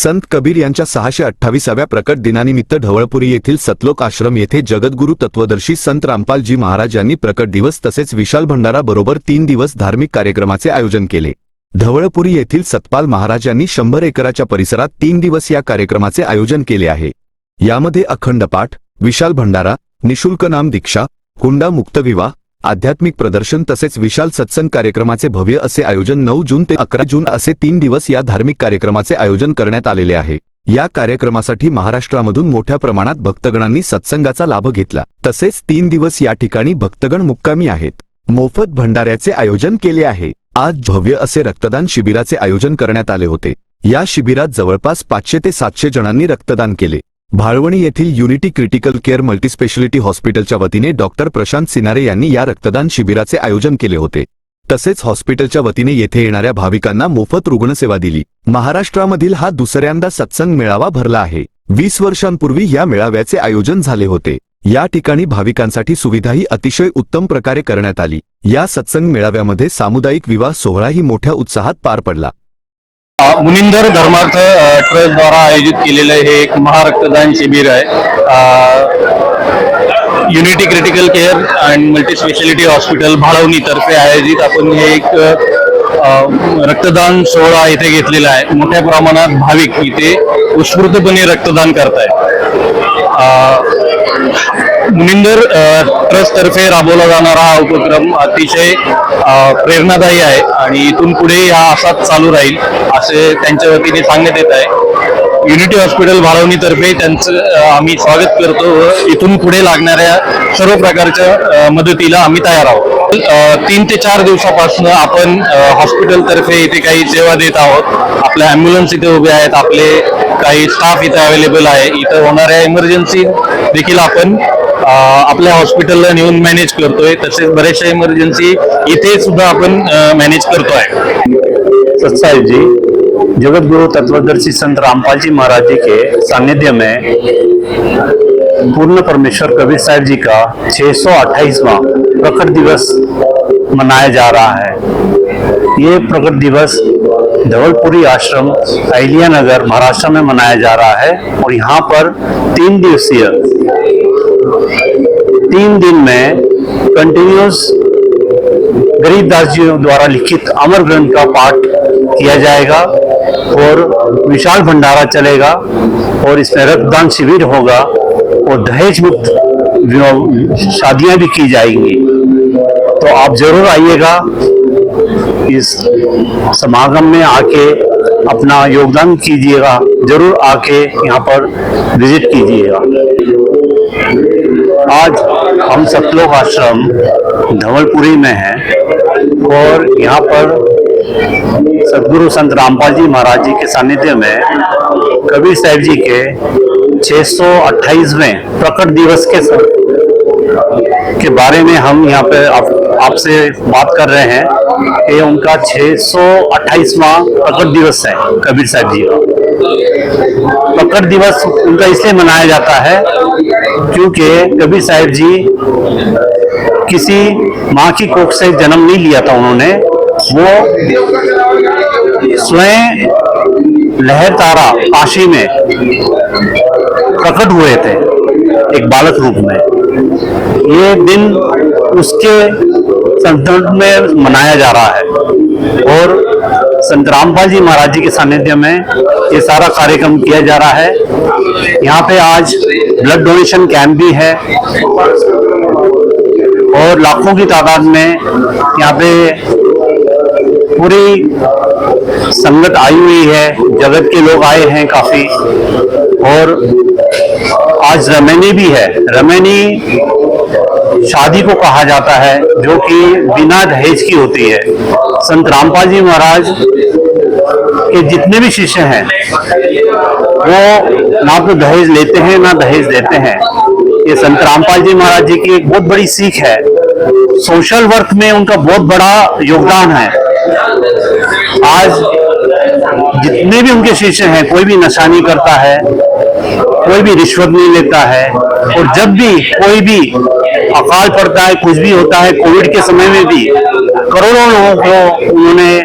संत कबीर यांच्या सहाशे अठ्ठावीसाव्या प्रकट दिनानिमित्त ढवळपुरी येथील सतलोक आश्रम येथे जगद्गुरु तत्वदर्शी संत रामपालजी महाराज यांनी प्रकट दिवस तसेच विशाल भंडारा बरोबर तीन दिवस धार्मिक कार्यक्रमाचे आयोजन केले. ढवळपुरी येथील सतपाल महाराज यांनी शंभर एकराच्या परिसरात तीन दिवस या कार्यक्रमाचे आयोजन केले आहे. यामध्ये अखंड पाठ विशाल भंडारा निशुल्क नाम दीक्षा हुंडा मुक्तविवाह आध्यात्मिक प्रदर्शन तसेच विशाल सत्संग कार्यक्रमाचे भव्य असे आयोजन नऊ जून ते अकरा जून असे तीन दिवस या धार्मिक कार्यक्रमाचे आयोजन करण्यात आलेले आहे. या कार्यक्रमासाठी महाराष्ट्रामधून मोठ्या प्रमाणात भक्तगणांनी सत्संगाचा लाभ घेतला. तसेच तीन दिवस या ठिकाणी भक्तगण मुक्कामी आहेत. मोफत भंडाऱ्याचे आयोजन केले आहे. आज भव्य असे रक्तदान शिबिराचे आयोजन करण्यात आले होते. या शिबिरात जवळपास पाचशे ते सातशे जणांनी रक्तदान केले. भाळवणी येथील युनिटी क्रिटिकल केअर मल्टीस्पेशालिटी हॉस्पिटलच्या वतीने डॉक्टर प्रशांत सिनारे यांनी या रक्तदान शिबिराचे आयोजन केले होते. तसेच हॉस्पिटलच्या वतीने येथे येणाऱ्या भाविकांना मोफत रुग्णसेवा दिली. महाराष्ट्रामधील हा दुसऱ्यांदा सत्संग मेळावा भरला आहे. वीस वर्षांपूर्वी या मेळाव्याचे आयोजन झाले होते. या ठिकाणी भाविकांसाठी सुविधाही अतिशय उत्तम प्रकारे करण्यात आली. या सत्संग मेळाव्यामध्ये सामुदायिक विवाह सोहळाही मोठ्या उत्साहात पार पडला. मुनिंदर धर्मार्थ अ, ट्रस्ट द्वारा आयोजित केलेलं हे एक महारक्तदान शिबिर आहे. Unity critical care and multi speciality hospital भाळवणीतर्फे आयोजित आपण हे एक रक्तदान सोहळा इथे घेतलेला आहे. मोठ्या प्रमाणात भाविक इथे उत्स्फूर्तपणे रक्तदान करतायत. मुनिंदर ट्रस्ट तर्फे राबवला जाणारा हा उपक्रम अतिशय प्रेरणादायी आहे आणि इथून पुढे हा असाच चालू राहील असे त्यांच्या वतीने सांगण्यात येत आहे. युनिटी हॉस्पिटल भारवणीतर्फे त्यांचं आम्ही स्वागत करतो व इथून पुढे लागणाऱ्या सर्व प्रकारच्या मदतीला आम्ही तयार आहोत. तीन ते चार दिवसापासून आपण हॉस्पिटलतर्फे इथे काही सेवा देत आहोत. आपल्या ॲम्ब्युलन्स इथे उभे आहेत. आपले काही स्टाफ इथे अवेलेबल आहे. इथं होणाऱ्या इमर्जन्सी देखील आपण हॉस्पिटलला नेऊन मॅनेज करतोय. तसेच बऱ्याचशा इमर्जन्सी इथे सुद्धा आपण मॅनेज करतोय. सत्साई जी जगत गुरु तत्वदर्शी संत रामपाल जी महाराज जी के सानिध्य में पूर्ण परमेश्वर कबीर साहब जी का 628वां प्रकट दिवस मनाया जा रहा है। ये प्रकट दिवस धवलपुरी आश्रम अहिल्या नगर महाराष्ट्र में मनाया जा रहा है और यहाँ पर तीन दिवसीय तीन दिन में कंटिन्यूस गरीबदास जी द्वारा लिखित अमर ग्रंथ का पाठ किया जाएगा और विशाल भंडारा चलेगा और इसमें रक्तदान शिविर होगा और दहेज मुक्त शादियाँ भी की जाएँगी। तो आप ज़रूर आइएगा इस समागम में आके अपना योगदान कीजिएगा, ज़रूर आके यहाँ पर विज़िट कीजिएगा। आज हम सतलोक आश्रम धवलपुरी में हैं और यहाँ पर सदगुरु संत रामपाल जी महाराज जी के सानिध्य में कबीर साहब जी के 628वें प्रकट दिवस के के बारे में हम यहाँ पे आप, आपसे बात कर रहे हैं कि उनका 628वां प्रकट दिवस है कबीर साहब जी का। प्रकट दिवस उनका इसलिए मनाया जाता है क्योंकि कबीर साहब जी, किसी माँ की कोख से जन्म नहीं लिया था उन्होंने। वो स्वयं लहर तारा काशी में प्रकट हुए थे, एक बालक रूप में। ये दिन उसके संदर्भ में मनाया जा रहा है। और संत रामपाल जी महाराज जी के सानिध्य में ये सारा कार्यक्रम किया जा रहा है। यहाँ पे आज ब्लड डोनेशन कैंप भी है। और लाखों की तादाद में यहाँ पे पूरी संगत आई हुई है, जगत के लोग आए हैं काफ़ी। और आज रमेनी भी है। रमेनी शादी को कहा जाता है, जो कि बिना दहेज की होती है। संत रामपाल जी महाराज के जितने भी शिष्य हैं वो ना तो दहेज लेते हैं, ना दहेज देते हैं। ये संत रामपाल जी महाराज जी की एक बहुत बड़ी सीख है। सोशल वर्क में उनका बहुत बड़ा योगदान है। आज जितने भी उनके शिष्य हैं, कोई भी नशा नहीं करता है, कोई भी रिश्वत नहीं लेता है, और जब भी कोई भी अकाल पड़ता है, कुछ भी होता है, कोविड के समय में भी, करोड़ों लोगों को उन्होंने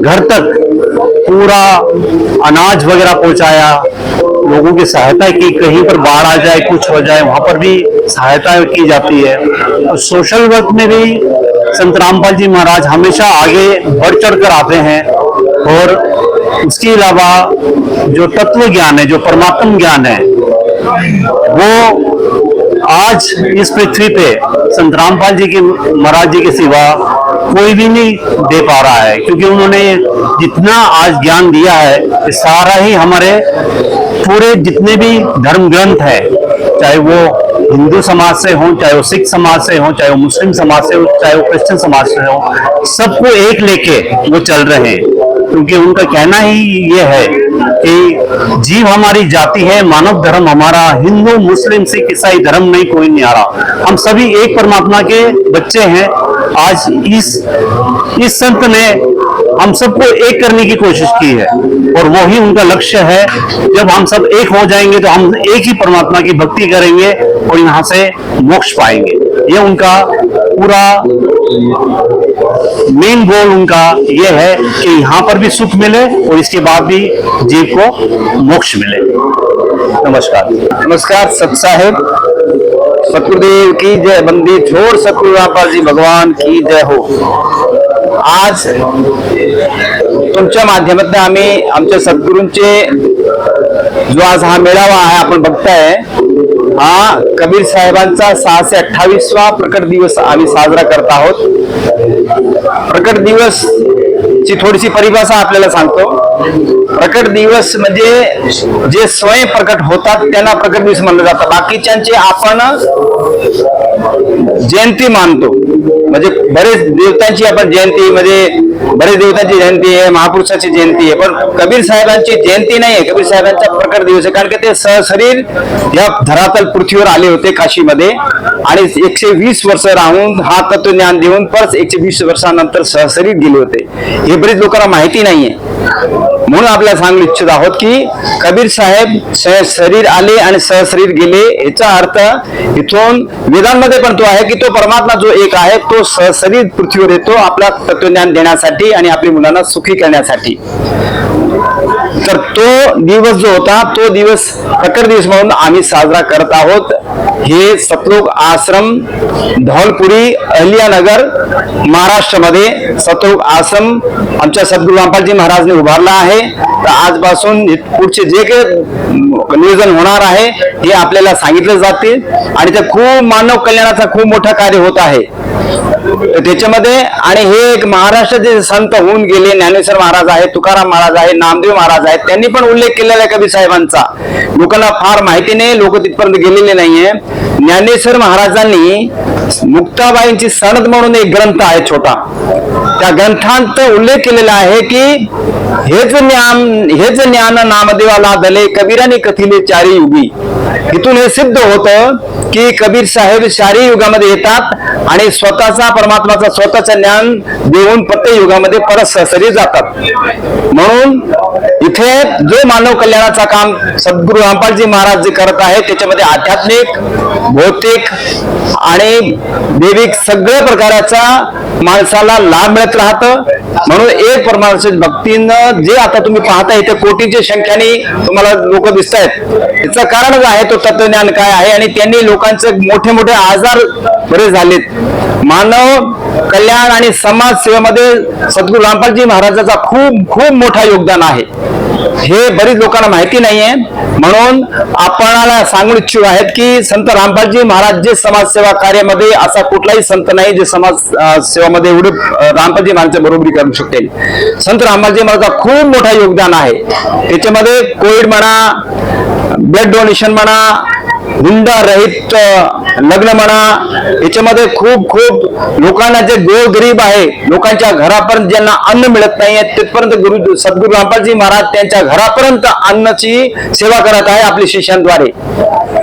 घर तक पूरा अनाज वगैरह पहुँचाया, लोगों की सहायता की, कहीं पर बाढ़ आ जाए, कुछ हो जाए, वहाँ पर भी सहायता की जाती है। और सोशल वर्क में भी संत रामपाल जी महाराज हमेशा आगे बढ़ चढ़ कर आते हैं और उसके अलावा जो तत्व ज्ञान है, जो परमात्म ज्ञान है, वो आज इस पृथ्वी पे संत रामपाल जी के, महाराज जी के सिवा कोई भी नहीं दे पा रहा है, क्योंकि उन्होंने जितना आज ज्ञान दिया है सारा ही हमारे पूरे जितने भी धर्म ग्रंथ है, चाहे वो हिंदू समाज से हो, चाहे वो सिख समाज से हो, चाहे वो मुस्लिम समाज से हो, चाहे वो क्रिश्चियन समाज से हो, सबको एक लेके वो चल रहे हैं। क्योंकि उनका कहना ही ये है कि जीव हमारी जाति है, मानव धर्म हमारा, हिंदू, मुस्लिम, सिख, ईसाई धर्म नहीं, कोई नहीं आ रहा। हम सभी एक परमात्मा के बच्चे हैं आज इस इस संत ने हम सबको एक करने की कोशिश की है। और वही उनका लक्ष्य है, जब हम सब एक हो जाएँगे तो हम एक ही परमात्मा की भक्ति करेंगे और यहाँ से मोक्ष पाएँगे। ये उनका पूरा मेन गोल उनका ये है कि यहाँ पर भी सुख मिले और इसके बाद भी जीव को मोक्ष मिले। नमस्कार। नमस्कार, सत साहेब। सतगुरुदेव की जय बंदी छोड़ सतगुरु जी भगवान की जय हो। आज तुमच्या माध्यमातून आम्ही आमच्या सद्गुरूंचे जो आज हा मेळावा आहे आपण बघताय. हा कबीर साहेबांचा सहाशे अठ्ठावीसवा प्रकट दिवस आम्ही साजरा करत आहोत. प्रकट दिवस ची थोडीशी परिभाषा आपल्याला सांगतो. प्रकट दिवस म्हणजे जे स्वयं प्रकट होतात त्यांना प्रकट दिवस म्हणलं जातं. बाकीच्यांचे आपण जयंती मानतो. म्हणजे बरेच देवतांची आपण जयंती म्हणजे बरेच देवतांची जयंती आहे महापुरुषाची जयंती आहे पण कबीर साहेबांची जयंती नाही आहे. कबीर साहेबांचा प्रकट दिवस आहे कारण की ते सहशरीर या धरातल पृथ्वीवर आले होते काशीमध्ये. आणि एकशे वीस वर्ष राहून हा तत्वज्ञान देऊन परत एकशे वीस वर्षानंतर सहशरीर गेले होते. हे बरेच लोकांना माहिती नाहीये. म्हणून आपल्याला सांगू इच्छित आहोत की कबीर साहेब सहशरीर आले आणि सहशरीर गेले याचा अर्थ इथून वेदांमध्ये पण तो आहे की तो परमात्मा जो एक आहे तो सहशरीर पृथ्वीवर येतो आपला तत्वज्ञान देण्यासाठी आणि आपल्या मुलांना सुखी करण्यासाठी. तर तो दिवस जो होता तो दिवस प्रकर दिवस म्हणून आम्ही साजरा करत आहोत. हे सतलोक आश्रम धौलपुरी अहिल्यानगर महाराष्ट्रामध्ये सतलोक आश्रम आमच्या सद्गुरु रामपालजी महाराजने उभारला आहे. तर आजपासून पुढचे जे काही नियोजन होणार आहे हे आपल्याला सांगितलं जाते आणि ते खूप मानव कल्याणाचा खूप मोठं कार्य होत आहे. त्याच्यामध्ये आणि हे एक महाराष्ट्राचे संत होऊन गेले. ज्ञानेश्वर महाराज आहेत तुकाराम महाराज आहेत नामदेव महाराज आहेत. त्यांनी पण उल्लेख केलेला आहे कवी साहेबांचा. लोकांना फार माहिती नाही लोक तिथपर्यंत गेलेले नाहीये. ज्ञानेश्वर महाराजांनी मुक्ताबाईंची सनद म्हणून एक ग्रंथ आहे छोटा. त्या ग्रंथांत उल्लेख केलेला आहे की हेच ज्ञान हेच ज्ञान नामदेवाला दले कबीराने कथिले चारी युगी. इथून हे सिद्ध होतं की कबीर साहेब शारी युगामध्ये येतात आणि स्वतःचा परमात्माचा स्वतःचं ज्ञान देऊन प्रत्येक युगामध्ये परत सहसरी जातात. म्हणून इथे जो मानव कल्याणाचा काम सद्गुरु रामपालजी महाराज जे करत आहे त्याच्यामध्ये आध्यात्मिक भौतिक आणि देविक सगळ्या प्रकाराचा माणसाला लाभ मिळत राहतं. म्हणून एक परमानस भक्तीनं जे आता तुम्ही पाहता इथे कोटीच्या संख्याने तुम्हाला लोक दिसत आहेत त्याचं कारणच आहे तो तत्वज्ञान काय आहे आणि त्यांनी लोकांचे मोठे मोठे आजार बरे झालेत. मानव कल्याण आणि समाज सेवेमध्ये सद्गुरू रामपालजी महाराजाचा खूप खूप मोठा योगदान आहे. हे बरीच लोकांना माहिती नाहीये. म्हणून आपणाला सांगू इच्छुक आहेत की संत रामपालजी महाराज जे समाजसेवा कार्यामध्ये असा कुठलाही संत नाही जे समाज सेवामध्ये एवढे रामपालजी महाराजच्या बरोबरी करू शकते संत रामपालजी महाराजचा खूप मोठा योगदान आहे. त्याच्यामध्ये कोविड म्हणा ब्लड डोनेशन म्हणा हुंडा रहित लग्न म्हणा याच्यामध्ये खूप खूप लोकांना जे गोरगरीब आहे लोकांच्या घरापर्यंत ज्यांना अन्न मिळत नाहीये तिथपर्यंत गुरु सद्गुरु रामपालजी महाराज त्यांच्या घरापर्यंत अन्नची सेवा करत आहे आपल्या शिष्यांद्वारे.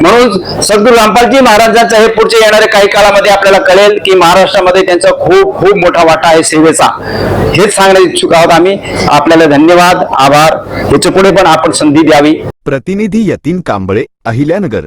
म्हणून सद्गुरु रामपालजी महाराजांचं हे पुढच्या येणाऱ्या काही काळामध्ये आपल्याला कळेल की महाराष्ट्रामध्ये त्यांचा खूप खूप मोठा वाटा आहे सेवेचा. हेच सांगण्या इच्छुक आहोत आम्ही. आपल्याला धन्यवाद आभार. याच्यापुढे पण आपण संधी द्यावी. प्रतिनिधी यतीन कांबळे अहिल्यानगर.